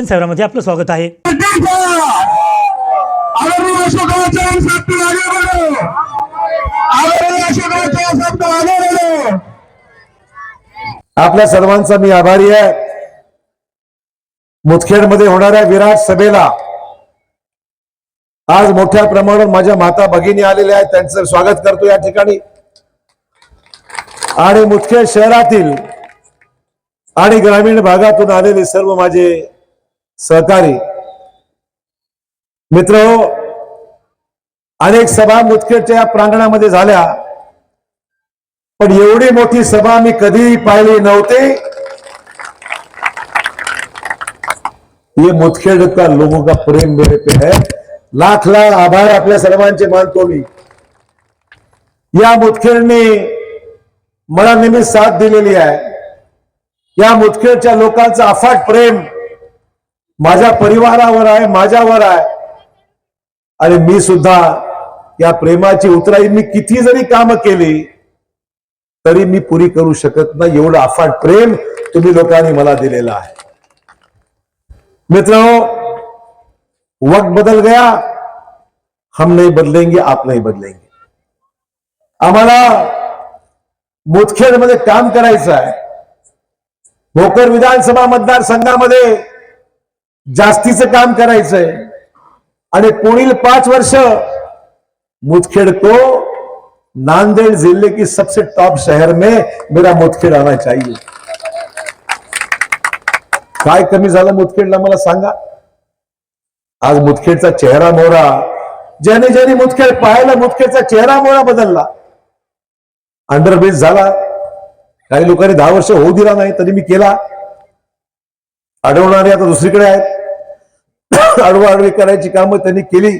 शिक्षण सेवामध्ये आपलं स्वागत आहे. आपल्या सर्वांचा मी आभारी आहे. मुदखेडमध्ये होणाऱ्या विराट सभेला आज मोठ्या प्रमाणावर माझ्या माता भगिनी आलेल्या आहेत. त्यांचं स्वागत करतो या ठिकाणी. आणि मुदखेड शहरातील आणि ग्रामीण भागातून आलेले सर्व माझे सहकारी. मित्र अनेक सभा मुदखेडच्या या प्रांगणामध्ये झाल्या. पण एवढी मोठी सभा मी कधीही पाहिली नव्हती. ये मुदखेड का लोगों का प्रेम मेरे पे है? लाख लाख आभार आपल्या सर्वांचे मानतो मी. या मुदखेडने मला नेहमी साथ दिलेली आहे. या मुदखेडच्या लोकांचं अफाट प्रेम माझ्या परिवारावर आहे माझ्यावर आहे. आणि मी सुद्धा या प्रेमाची उतराई मी किती जरी काम केली तरी मी पुरी करू शकत नाही. एवढं अफाट प्रेम तुम्ही लोकांनी मला दिलेलं आहे. मित्र वक्त बदल गया. हम नाही बदलेंगे आप नाही बदलेंगे. आम्हाला मुदखेडमध्ये काम करायचं आहे. भोकर विधानसभा मतदारसंघामध्ये जास्तीचं काम करायचंय. आणि पुढील पाच वर्ष मुदखेड को नांदेड़ जिले की सबसे टॉप शहर में मेरा मुदखेड आना चाहिए. काय कमी झालं मुदखेडला मला सांगा? आज मुदखेडचा चेहरा मोहरा. ज्याने ज्याने मुदखेड पाहायला मुदखेडचा चेहरा मोहरा बदलला. अंडरब्रिज झाला. काही लोकांनी दहा वर्ष होऊ दिला नाही तरी मी केला. अडवणारे आता दुसरीकडे आहेत. अडवाअडवी करायची कामं त्यांनी केली.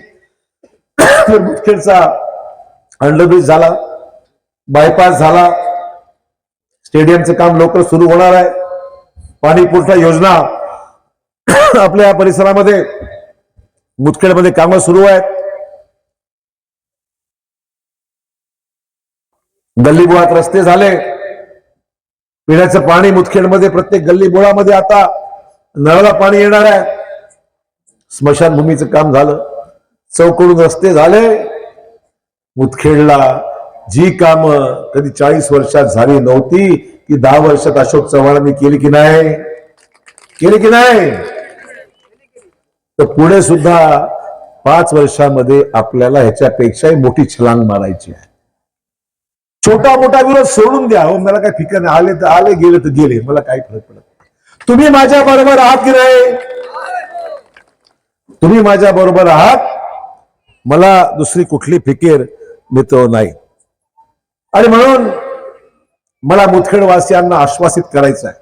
तर मुदखेडचा अंडरब्रिज झाला. बायपास झाला. स्टेडियमचं काम लवकर सुरू होणार आहे. पाणी पुरवठा योजना आपल्या परिसरामध्ये मुदखेडमध्ये कामं सुरू आहेत. गल्लीबोळात रस्ते झाले. पिण्याचं पाणी मुदखेडमध्ये प्रत्येक गल्लीबोळामध्ये आता नळाला पाणी येणार आहे. स्मशानभूमीचं काम झालं. चौकडून रस्ते झाले. मुतखेडला जी काम कधी चाळीस वर्षात झाली नव्हती ती दहा वर्षात अशोक चव्हाणांनी केली की नाही? केली की नाही? तर पुढे सुद्धा पाच वर्षामध्ये आपल्याला ह्याच्यापेक्षाही मोठी छलांग मारायची आहे. छोटा मोठा विरोध सोडून द्या. हो मला काय फिकर नाही. आले तर आले गेले तर गेले. मला काही फरक पडत तुम्ही माझ्या बरोबर आहात की नाही? तुम्ही माझ्या बरोबर आहात? मला दुसरी कुठली फिकीर मित्र नाही. आणि म्हणून मला मुदखेडवासियांना आश्वासित करायचं आहे.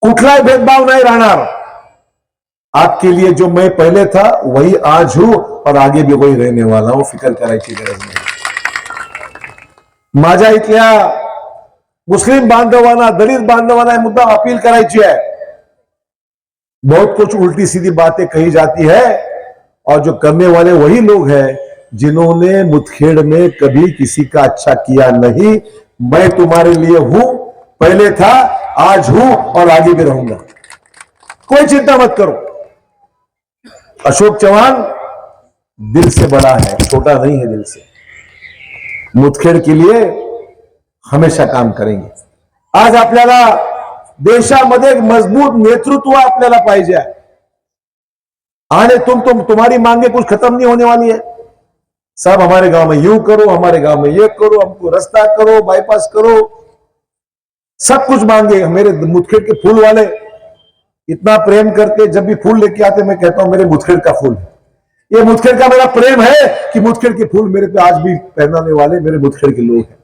कुठलाही भेदभाव नाही राहणार. आपके लिए जो मैं पहले था वही आज हूं और आगे भी वही रहने वाला हूं. फिकर करायची गरज नाही. माझ्या इथल्या मुस्लिम बांधवांना, दलित बांधवांना मुद्दा अपील करायची है। बहुत कुछ उल्टी सीधी बातें कही जाती है और जो करने वाले वही लोग हैं जिन्होंने मुठखेड़ में कभी किसी का अच्छा किया नहीं। मैं तुम्हारे लिए हूँ, पहले था, आज हूँ और आगे भी रहूँगा। कोई चिंता मत करो। अशोक चौहान दिल से बड़ा है, छोटा नहीं है दिल से। मुठखेड़ के लिए हमेशा काम करेंगे। आज आपल्याला देशामध्ये एक मज़बूत नेतृत्व आपल्याला पाहिजे आहे. आने तुम तुम तुम्हारी मांगे कुछ खत्म नहीं होने वाली है. सब हमारे गाँव में यू करो, हमारे गाँव में ये करो, हमको रास्ता करो बाईपास करो। सब कुछ मांगे मेरे मुदखेड के फूल वाले। इतना प्रेम करके जब भी फूल लेके आते मैं कहता हूँ, मेरे मुदखेड का फूल ये मुदखेड का मेरा प्रेम है कि मुदखेड के फूल मेरे पे आज भी पहनाने वाले मेरे मुदखेड के लोग हैं।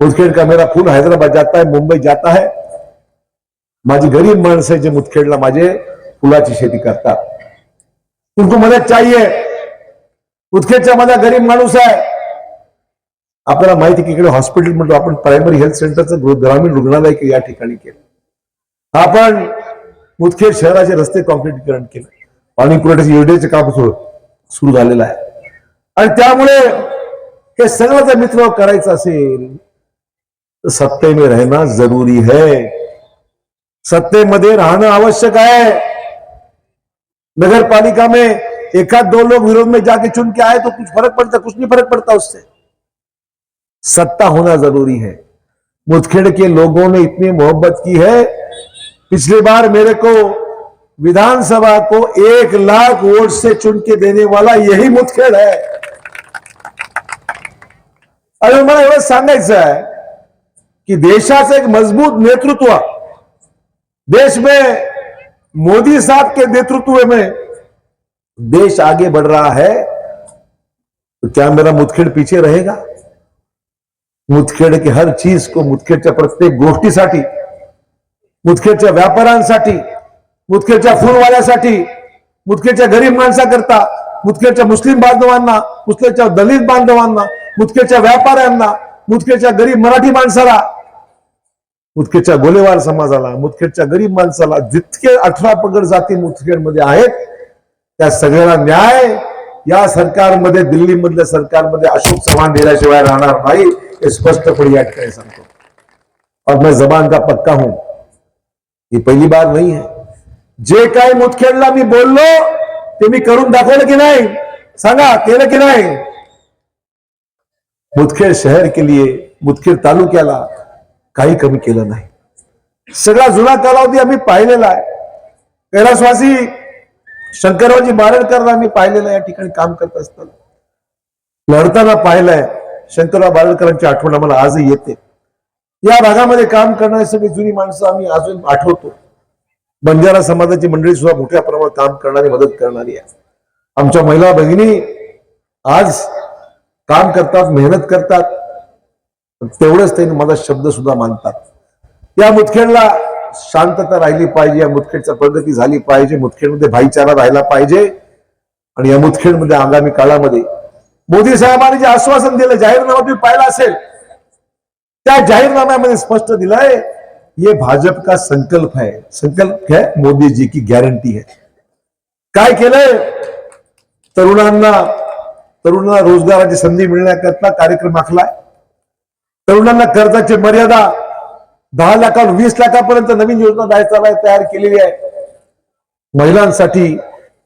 मुदखेड का मेरा खून हैदराबाद जाता है मुंबई जाता है। माझी गरीब माणसं आहे जे मुदखेडला माझे फुलाची शेती करतात. तुमको मदत चाहिए। मुदखेडचा माझा गरीब माणूस आहे. आपल्याला माहिती की इकडे हॉस्पिटल म्हणतो आपण प्रायमरी हेल्थ सेंटरचं ग्रामीण रुग्णालय या ठिकाणी केलं. आपण मुदखेड शहराचे रस्ते कॉन्क्रीटीकरण केलं. पाणी पुरवठ्याच्या योजनेचे काम सुरू सुरू झालेलं आहे. आणि त्यामुळे हे सगळं जर मित्र करायचं असेल सत्तेमध्ये रहना जरुरी है। सत्तेमध्ये राहणं आवश्यक आहे नगर पालिका में एक आध दो लोग विरोध में जाके चुन के आए तो कुछ फ़र्क पड़ता, कुछ नहीं फ़र्क पड़ता उससे। सत्ता होना ज़रूरी है। मुदखेड़ के लोगों ने इतनी मोहब्बत की है। पिछली बार मेरे को विधानसभा को एक लाख वोट से चुन के देने वाला यही मुदखेड़ है। अरे मला एवढं सांगायचं की देशाचं एक मज़बूत नेतृत्व देश में मोदी साहब के नेतृत्व में देश आगे बढ़ रहा है तो क्या मेरा मुदखेड़ पीछे रहेगा? मुदखेड के हर चीज़ को मुदखेडच्या प्रत्येक गोष्टीसाठी मुदखेडच्या व्यापाऱ्यांसाठी मुदखेडच्या फुलवाल्यासाठी मुदखेडच्या गरीब माणसाकरता मुदखेडच्या मुस्लिम बांधवांना मुदखेडच्या दलित बांधवांना मुदखेडच्या व्यापाऱ्यांना मुदखेडच्या गरीब मराठी माणसाला मुदखेडच्या गोलेवार समाजाला मुदखेडच्या गरीब माणसाला जितके अठरा पगड जाती मुदखेडमध्ये आहेत त्या सगळ्यांना न्याय या सरकारमध्ये दिल्लीमधल्या सरकारमध्ये अशोक चव्हाण दिल्याशिवाय राहणार नाही हे स्पष्टपणे या ठिकाणी सांगतो. और मैं जबान का पक्का हूं ही पहिली बार नाही है. जे काय मुदखेडला मी बोललो ते मी करून दाखवलं की नाही? सांगा केलं की नाही? मुदखेड शहर के लिए मुदखेड तालुक्याला काही कमी केलं नाही. सगळा जुना कालावधी आम्ही पाहिलेला आहे. कैलासवासी शंकररावजी बारडकरला आम्ही पाहिलेलं या ठिकाणी काम करत असताना. लढताना पाहिलंय शंकरराव बारडकरांची आठवण आम्हाला आजही येते. या भागामध्ये काम करणारी सगळी जुनी माणसं आम्ही अजून आठवतो. बंजारा समाजाची मंडळी सुद्धा मोठ्या प्रमाणात काम करणारी मदत करणारी आहे. आमच्या महिला भगिनी आज काम करतात मेहनत करतात. तेवढंच त्यांनी माझा शब्द सुद्धा मानतात या मुदखेडला शांतता राहिली पाहिजे या मुदखेडचा प्रगती झाली पाहिजे मुदखेडमध्ये भाईचारा राहिला पाहिजे आणि या मुदखेडमध्ये आगामी काळामध्ये मोदी साहेबांनी जे आश्वासन दिलं जाहीरनामा तुम्ही पाहिला असेल त्या जाहीरनाम्यामध्ये स्पष्ट दिलंय ये भाजप का संकल्प है संकल्प है मोदी जी की गॅरंटी है काय केलंय? तरुणांना तरुणांना रोजगाराची संधी मिळण्याकरता कार्यक्रम आखलाय. तरुणांना कर्जाची मर्यादा दहा लाखावर वीस लाखापर्यंत नवीन योजना द्यायचा तयार केलेली आहे. महिलांसाठी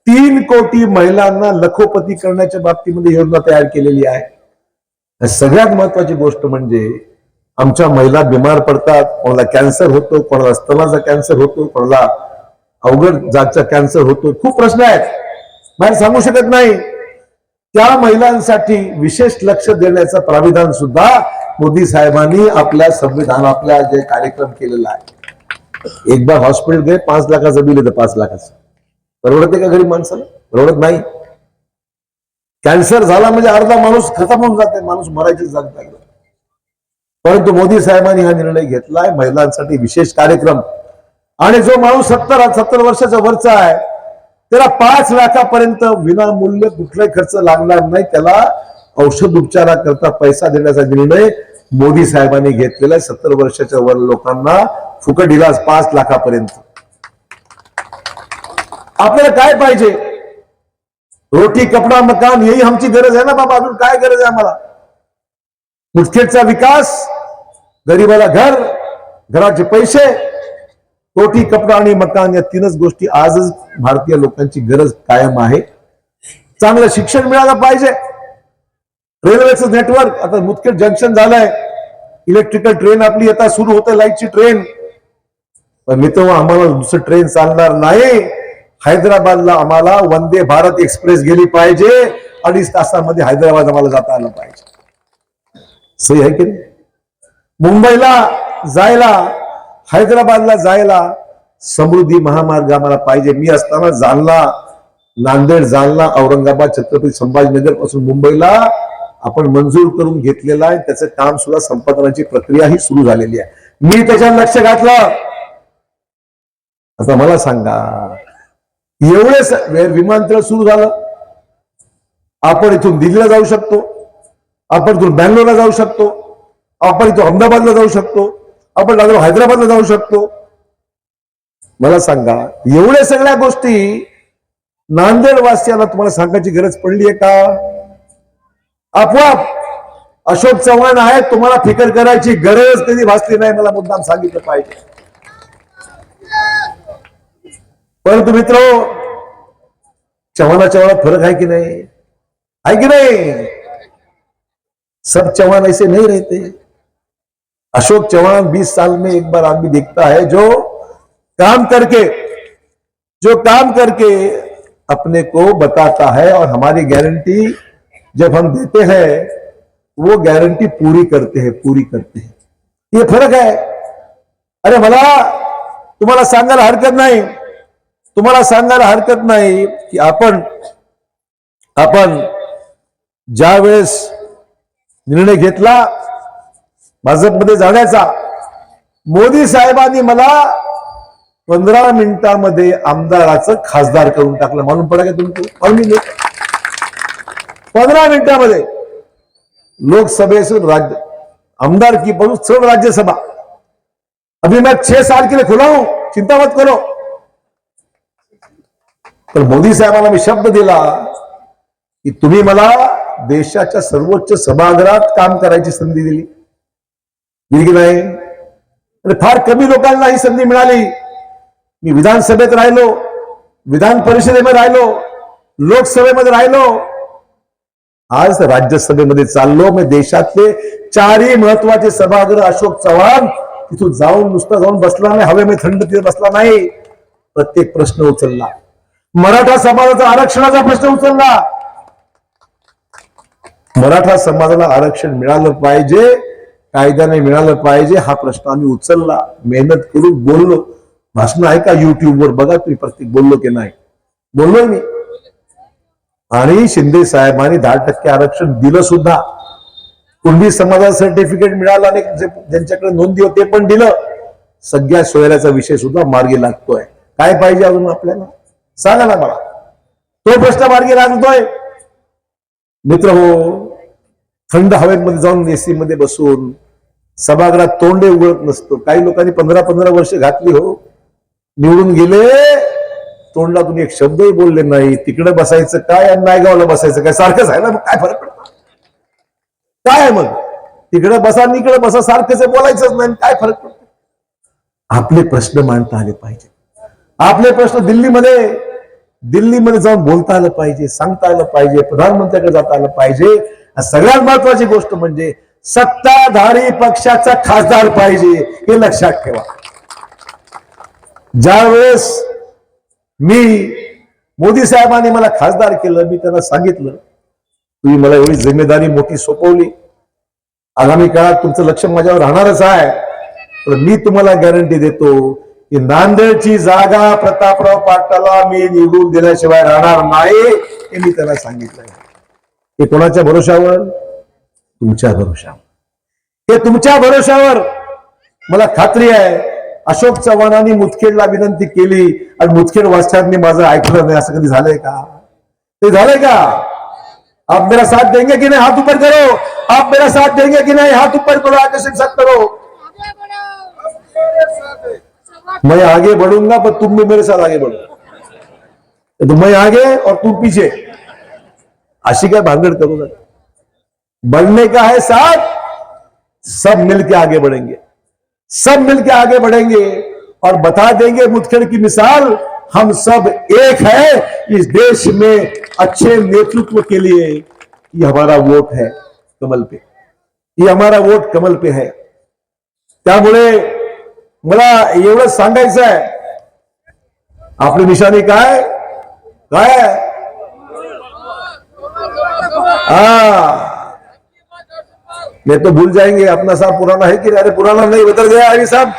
तीन कोटी महिलांना लखोपती करण्याच्या बाबतीमध्ये योजना तयार केलेली आहे. सगळ्यात महत्वाची गोष्ट म्हणजे आमच्या महिला बिमार पडतात कोणाला कॅन्सर होतो कोणाला स्तनाचा कॅन्सर होतो कोणाला अवघड जातचा कॅन्सर होतो खूप प्रश्न आहेत. बाहेर सांगू शकत नाही. त्या महिलांसाठी विशेष लक्ष देण्याचं प्राविधान सुद्धा मोदी साहेबांनी आपल्या संविधान आपल्या जे कार्यक्रम केलेला आहे. एक बार हॉस्पिटल गए पाच लाखाचं बिल येतं पाच लाखाचं. परवडते का गरीब माणसाला? परवडत नाही. कॅन्सर झाला म्हणजे अर्धा माणूस खतम होऊन जाते माणूस मरायची जात लागला परंतु मोदी साहेबांनी हा निर्णय घेतलाय महिलांसाठी विशेष कार्यक्रम. आणि जो माणूस सत्तर सत्तर वर्षाचा वरचा आहे त्याला पाच लाखापर्यंत विनामूल्य कुठलाही खर्च लागणार नाही त्याला औषध उपचाराकरता पैसा देण्याचा निर्णय मोदी साहेबांनी घेतलेला आहे. सत्तर वर्षाच्या वर लोकांना फुकट इलाज पाच लाखापर्यंत. आपल्याला काय पाहिजे? रोटी कपडा मकान हेही आमची गरज आहे ना बाबा. अजून काय गरज आहे आम्हाला? मुठखेडचा विकास गरीबाला घर घराचे पैसे रोटी कपडा आणि मकान या तीनच गोष्टी आजच भारतीय लोकांची गरज कायम आहे. चांगलं शिक्षण मिळालं पाहिजे. रेल्वेचं नेटवर्क आता मुदखेड जंक्शन झालंय. इलेक्ट्रिकल ट्रेन आपली आता सुरू होते लाईटची ट्रेन. पण मित्र आम्हाला दुसरं ट्रेन चालणार नाही. हैदराबादला आम्हाला वंदे भारत एक्सप्रेस गेली पाहिजे. अडीच तासामध्ये हैदराबाद आम्हाला जाता आलं पाहिजे. सही आहे की मुंबईला जायला हैदराबादला जायला समृद्धी महामार्ग आम्हाला पाहिजे. मी असताना जालना नांदेड जालना औरंगाबाद छत्रपती संभाजीनगरपासून मुंबईला आपण मंजूर करून घेतलेला आहे. त्याचं काम सुद्धा संपादनाची प्रक्रिया ही सुरू झालेली आहे. मी त्याच्यावर लक्ष घातलं. आता मला सांगा एवढे विमानतळ सुरू झालं. आपण इथून दिल्लीला जाऊ शकतो. आपण इथून बँगलोरला जाऊ शकतो. आपण इथून अहमदाबादला जाऊ शकतो. आपण हैदराबादला जाऊ शकतो. मला सांगा एवढ्या सगळ्या गोष्टी नांदेडवासियांना तुम्हाला सांगायची गरज पडली आहे का? आपोआप अशोक चव्हाण आहे तुम्हाला फिकर करायची गरज कधी भासली नाही, मला मुद्दाम सांगितलं पाहिजे. परंतु मित्र चव्हाणा चव्हाणा फरक आहे की नाही? आहे की नहीं? सब चौहान ऐसे नहीं रहते. अशोक चौहान 20 साल में एक बार आदमी देखता है जो काम करके, जो काम करके अपने को बताता है और हमारी गारंटी जब हम देते हैं वो गारंटी पूरी करते हैं पूरी करते हैं। ये फरक है। अरे मला तुम्हाला सांगायला हरकत नाही। तुम्हाला सांगायला हरकत नाही की आपण आपण ज्या वेळेस निर्णय घेतला भाजपमध्ये जाण्याचा मोदी साहेबांनी मला पंधरा मिनिटामध्ये आमदाराचं खासदार करून टाकलं. मालूम पडा का तुमचं? पंधरा मिनिटामध्ये लोकसभेसून राज्य आमदार की बनू सर्व राज्यसभा. अभी मैं छह साल के लिए खुला हूं चिंता मत करो. तर मोदी साहेबांना मी शब्द दिला की तुम्ही मला देशाच्या सर्वोच्च सभागृहात काम करायची संधी दिली. दिली की नाही? आणि फार कमी लोकांना ही संधी मिळाली. मी विधानसभेत राहिलो विधान परिषदेमध्ये राहिलो लोकसभेमध्ये राहिलो आज राज्यसभेमध्ये चाललो. मी देशातले चारही महत्त्वाचे सभागृह अशोक चव्हाण तिथून जाऊन नुसता जाऊन बसला नाही. हवेमध्ये थंड तिथे बसला नाही. प्रत्येक प्रश्न उचलला. मराठा समाजाचा आरक्षणाचा प्रश्न उचलला. मराठा समाजाला आरक्षण मिळालं पाहिजे कायद्याने मिळालं पाहिजे हा प्रश्न आम्ही उचलला. मेहनत करून बोललो. भाषण आहे का युट्यूबवर बघा तुम्ही प्रत्येक बोललो की नाही. बोललोय मी. आणि शिंदे साहेबांनी दहा टक्के आरक्षण दिलं सुद्धा. कुणबी समाजाचं सर्टिफिकेट मिळालं आणि ज्यांच्याकडे नोंदी होते पण दिलं. सगळ्या सोयऱ्याचा विषय सुद्धा मार्गी लागतोय. काय पाहिजे अजून आपल्याला? सांगा ना मला. तो प्रश्न मार्गी लागतोय. मित्र हो थंड हवेमध्ये जाऊन एसी मध्ये बसून सभागृहात तोंडे उघडत नसतो. काही लोकांनी पंधरा पंधरा वर्ष घातली हो. निवडून गेले तोंडातून एक शब्दही बोलले नाही. तिकडे बसायचं काय आणि नायगावला बसायचं काय? सारखंच आहे ना मग? काय फरक पडतो? काय आहे मग? तिकडे बसा आणि इकडे बसा सारखंच आहे, बोलायचंच नाही काय फरक पडतो? आपले प्रश्न मांडता आले पाहिजे. आपले प्रश्न दिल्लीमध्ये दिल्लीमध्ये जाऊन बोलता आलं पाहिजे सांगता आलं पाहिजे प्रधानमंत्र्याकडे जाता आलं पाहिजे. सगळ्यात महत्वाची गोष्ट म्हणजे सत्ताधारी पक्षाचा खासदार पाहिजे हे लक्षात ठेवा. ज्यावेळेस मी मोदी साहेबांनी मला खासदार केलं मी त्यांना सांगितलं तुम्ही मला एवढी जिम्मेदारी मोठी सोपवली. आगामी काळात तुमचं लक्ष माझ्यावर राहणारच आहे. पण मी तुम्हाला गॅरंटी देतो की नांदेडची जागा प्रतापराव पाटलाला मी निवडून दिल्याशिवाय राहणार नाही हे मी त्यांना सांगितलंय. हे कोणाच्या भरोशावर? तुमच्या भरोशावर. हे तुमच्या भरोशावर मला खात्री आहे. अशोक चव्हाणांनी मुदखेडला विनंती केली आणि मुदखेड वाचनांनी माझं ऐकलं नाही असं कधी झालंय का? ते झालंय का? आप मेरा साथ देंगे की नाही? हाथ ऊपर करो. आप मेरा साथ देंगे की नाही? हाथ ऊपर करो आकर्षित साथ करो. मैं आगे बढ़ूंगा पर तुम भी मेरे साथ आगे बढ़ो। तो मैं आगे और तुम पीछे। अशी काय भांगड करू नका बढ़ने का है साथ सब मिलके आगे बढ़ेंगे। सब मिलकर आगे बढ़ेंगे और बता देंगे मुदखेड़ की मिसाल, हम सब एक है इस देश में अच्छे नेतृत्व के लिए। ये हमारा वोट है कमल पे। ये हमारा वोट कमल पे है। त्यामुळे मला एवढं सांगायचं आहे, आपली निशाणी काय? काय? हा. नहीं तो भूल जाएँगे, अपना साहब पुराना है कि अरे पुराना नहीं, बदल गया अभी सब।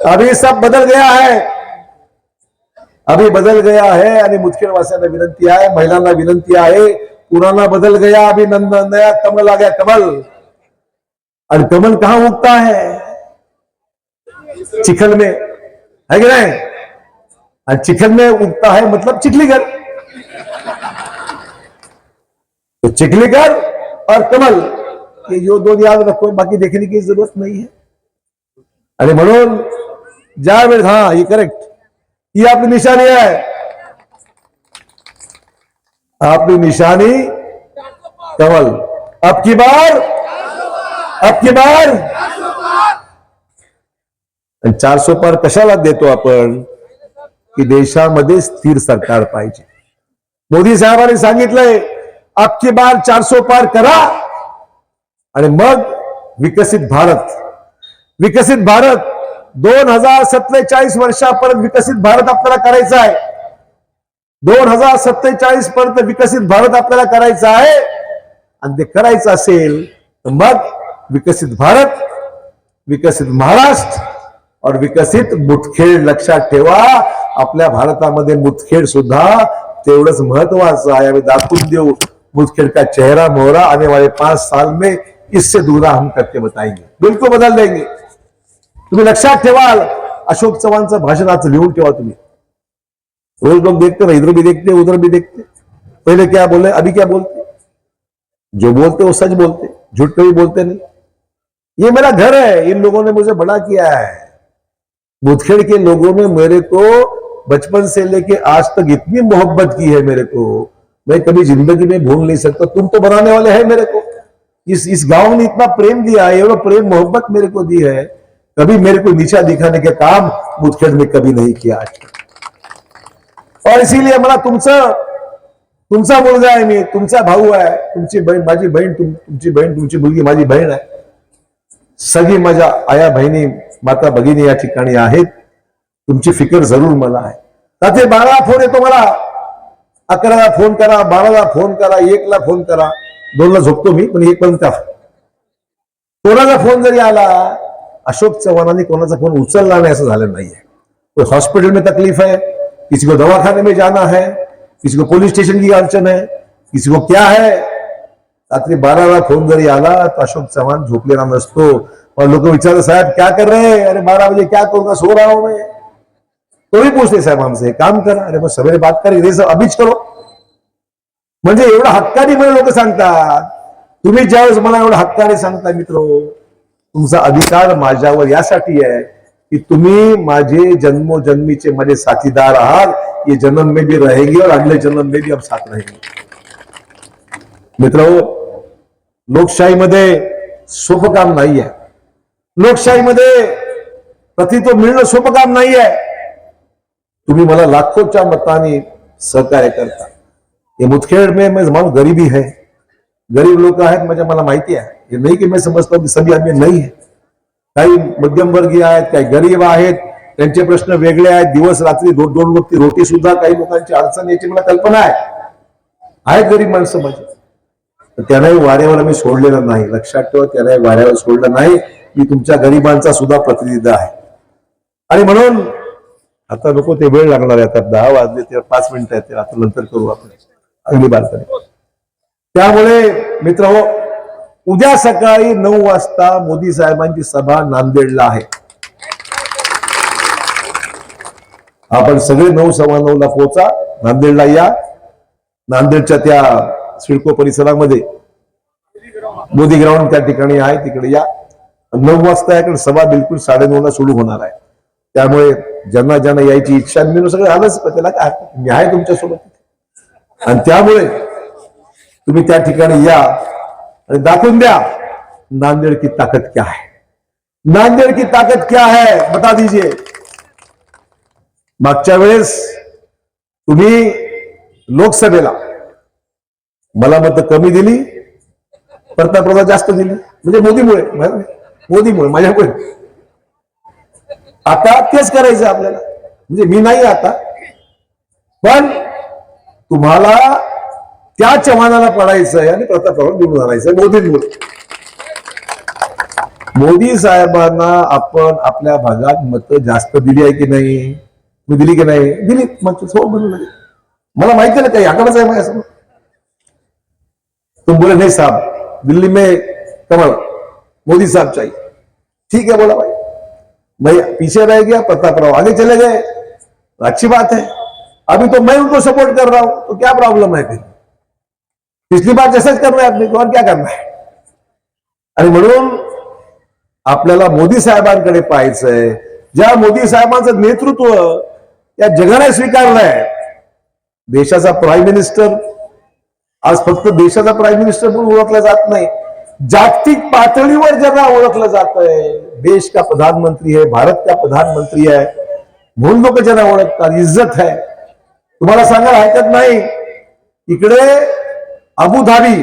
अभी सब बदल गया है। अभी बदल गया है आणि मुदखेड वासियांना विनंती आहे महिलांना विनंती आहे पुराना बदल गया, अभी नंद, नया कमल आ गया, कमल। और कमल कहाँ उगता है? चिखल में, है कि नहीं? और चिखल में उगता है मतलब चिखलीगढ़। तो चिखलीगढ़ और कमल ये जो दोन याद रखो बाकी देखने की जरूरत नहीं है। आणि म्हणून ज्या वेळेस हा ही करेक्ट ही आपली निशाणी आहे आपली निशानी कमल। अब की बार अब की बार। चारसो पार कशाला देतो आपण की देशामध्ये स्थिर सरकार पाहिजे. मोदी साहेबांनी सांगितलंय अख्खी बार चारसो पार करा। आणि मग विकसित भारत। विकसित भारत दोन हजार सत्तेचाळीस वर्षापर्यंत विकसित भारत आपल्याला करायचा आहे. दोन हजार सत्तेचाळीस पर्यंत विकसित भारत आपल्याला करायचा आहे. आणि ते करायचं असेल तर मग विकसित भारत विकसित महाराष्ट्र और विकसित मुठखेड लक्षात ठेवा. आपल्या भारतामध्ये मुठखेड सुद्धा तेवढंच महत्वाचं आहे. आम्ही दाखवून देऊ. मुदखेड का चेहरा मोहरा आने वाले पाँच साल में इससे दूरा हम करके बताएँगे। बिल्कुल बदल देंगे। तुम्ही लक्षात ठेवाल, अशोक चव्हाणचं भाषणाचं लिहून ठेवा तुम्ही। रोज लोग देखते ना इधर भी देखते उधर भी देखते पहले क्या बोले, अभी क्या बोलते जो बोलते वो सच बोलते झूठ कभी बोलते नहीं। ये मेरा घर है, इन लोगों ने मुझे बड़ा किया है। मुदखेड़ के लोगों ने मेरे को बचपन से लेके आज तक इतनी मोहब्बत की है मेरे को। मैं कभी ज़िंदगी में भूल नहीं सकता। तुम तो बनाने वाले हैं मेरे को। इस इस गाँव ने इतना प्रेम दिया है एवढं प्रेम मोहब्बत मेरे को दी है। कभी मेरे को नीचा दिखाने के काम मुदखेड़ में कभी नहीं किया और इसीलिए मला तुमचं तुमचा मुलगा आहे मी तुमचा भाऊ आहे तुमची बहीण माझी बहीण तुम, तुमची बहीण तुमची मुलगी माझी बहीण आहे सगळी माझ्या आया बहिणी माता भगिनी या ठिकाणी आहेत। तुमची फिकर ज़रूर मला आहे। ताते बारा फ़ोन येतो मला। अकराला फ़ोन करा बाराला फ़ोन करा, एकला फ़ोन करा. दोनला झोपतो मी, पण एक पर्यंत कोणाचा फ़ोन जरी आला, अशोक चव्हाणांनी कोणाचा फ़ोन उचलला नाही, असं झालं नाहीये. कोई हॉस्पिटल में तकलीफ़ है किसी को दवाखाने में जाना है, किसी को पुलिस स्टेशन की अड़चन है, किसी को क्या है? रात्री बाराला फ़ोन जरी आला तो अशोक चव्हाण झोपलेला नसतो. और लोग विचारते साहब, क्या कर रहे हैं? अरे बारह बजे क्या करूँगा? सो रहा हूँ मैं. तो भी पूछते साहेब हमसे काम करा. अरे मग सवेरे बात करेंगे सर अभीच करो म्हणजे एवढं हक्काने मला लोक सांगतात. तुम्ही ज्यावेळेस मला एवढं हक्काने सांगता मित्र तुमचा अधिकार माझ्यावर यासाठी आहे की तुम्ही माझे जन्मोजन्मीचे माझे साथीदार आहात. ये जन्म में भी रहेंगे और अगले जन्म में भी हम साथ रहेंगे. मित्र लोकशाहीमध्ये सोपं काम नाही आहे. लोकशाहीमध्ये प्रतित्व मिळणं सोपं काम नाही आहे. तुम्ही मला लाखोच्या मताने सहकार्य करता. ये मुदखेड़ में मैं मालूम गरीबी है। गरीब लोक आहेत म्हणजे मला माहिती आहे हे नाही की मी समजतो की सगळी आम्ही नाही आहे काही मध्यमवर्गीय आहेत काही गरीब आहेत त्यांचे प्रश्न वेगळे आहेत। दिवस रात्री दोन दोन वक्ती रोटी सुद्धा काही लोकांची अडचण याची मला कल्पना आहे। आहेत गरीब माणसं माझी। तर त्यांनाही वाऱ्यावर आम्ही सोडलेलं नाही। लक्षात ठेवा त्यांनाही वाऱ्यावर सोडलं नाही। मी तुमच्या गरिबांचा सुद्धा प्रतिनिधी आहे। आणि म्हणून आता नको ते वेळ लागणार आहे. आता दहा वाजले ते पाच मिनिटं आहेत. ते आता नंतर करू आपण. अगदी बारकाने त्यामुळे मित्र हो उद्या सकाळी नऊ वाजता मोदी साहेबांची सभा नांदेडला आहे. आपण सगळे नऊ सव्वा नऊ ला पोहोचा. नांदेडला या. नांदेडच्या त्या सिडको परिसरामध्ये मोदी ग्राउंड त्या ठिकाणी आहे तिकडे या. नऊ वाजता याकडे सभा बिलकुल साडेनऊ ला सुरू होणार आहे. त्यामुळे ज्यांना ज्यांना यायची इच्छा आहे, मी सगळं आलंच त्याला काय हरकत? मी आहे तुमच्यासोबत. आणि त्यामुळे तुम्ही त्या ठिकाणी या आणि दाखवून द्या नांदेड की ताकत क्या है. नांदेड की ताकत क्या है बता दीजिए. मागच्या वेळेस तुम्ही लोकसभेला मला मत कमी दिली प्रतापराव जास्त दिली म्हणजे मोदीमुळे मोदीमुळे माझ्यामुळे. आता तेच करायचं आपल्याला. म्हणजे मी नाही आता पण तुम्हाला त्या चव्हाणाला पडायचंय आणि प्रतापराव निवडून आणायचंय. मोदींमुळे मोदी साहेबांना आपण आपल्या भागात मत जास्त दिली आहे की नाही? मी दिली की नाही? दिली. मग हो म्हणून मला माहिती ना काही आकडेच आहे माझ्यासमोर. तुम बोले नाही साहब दिल्ली में कमल मोदी साहब चाहिए. ठीक है बोला भाई. भाई पीछे रह गया प्रतापराव आगे चले गए. अच्छी बात है. अभी तो मैं उनको सपोर्ट कर रहा हूं तो क्या प्रॉब्लम है फिर? पिछली बार जैसाच करना है अपने और क्या करना है? आणि म्हणून आपल्याला मोदी साहेबांकडे पाहायचंय. ज्या मोदी साहेबांचं नेतृत्व या जगाने स्वीकारलंय देशाचा प्राईम मिनिस्टर आज फक्त देशाचा प्राईम मिनिस्टर म्हणून ओळखला जात नाही जागतिक पातळीवर ज्यांना ओळखलं जात आहे देश का प्रधानमंत्री है भारत का प्रधानमंत्री है म्हणून लोक ज्यांना ओळखतात इज्जत आहे. तुम्हाला सांगायला हरकत नाही. इकडे अबू धाबी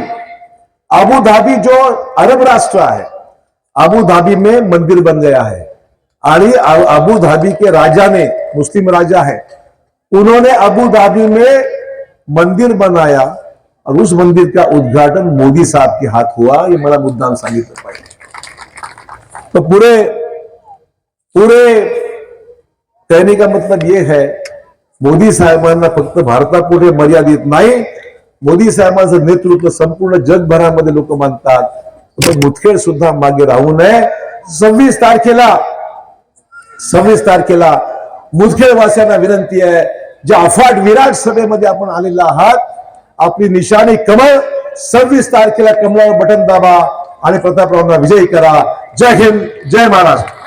अबू धाबी जो अरब राष्ट्र है अबू धाबी में मंदिर बन गया है. अबू धाबी के राजा ने मुस्लिम राजा है, उन्होंने अबू धाबी में मंदिर बनाया और उस मंदिर का उद्घाटन मोदी साहब के हाथ हुआ, ये मला मुद्दाम सांगितलं पाहिजे तो पूरे पूरे कहने का मतलब ये है मोदी साहेबांना फक्त भारतापुढे मर्यादित नाही. मोदी साहेबांचं नेतृत्व संपूर्ण जगभरामध्ये लोक मानतात. तो मुदखेड सुद्धा मागे राहू नये. सव्वीस तारखेला सव्वीस तारखेला मुदखेड वासियांना विनंती आहे ज्या अफाट विराट सभेमध्ये आपण आलेला आहात आपली निशाणी कमळ सव्वीस तारखेला कमळावर बटन दाबा आणि प्रतापरावांना विजयी करा. जय हिंद जय महाराष्ट्र.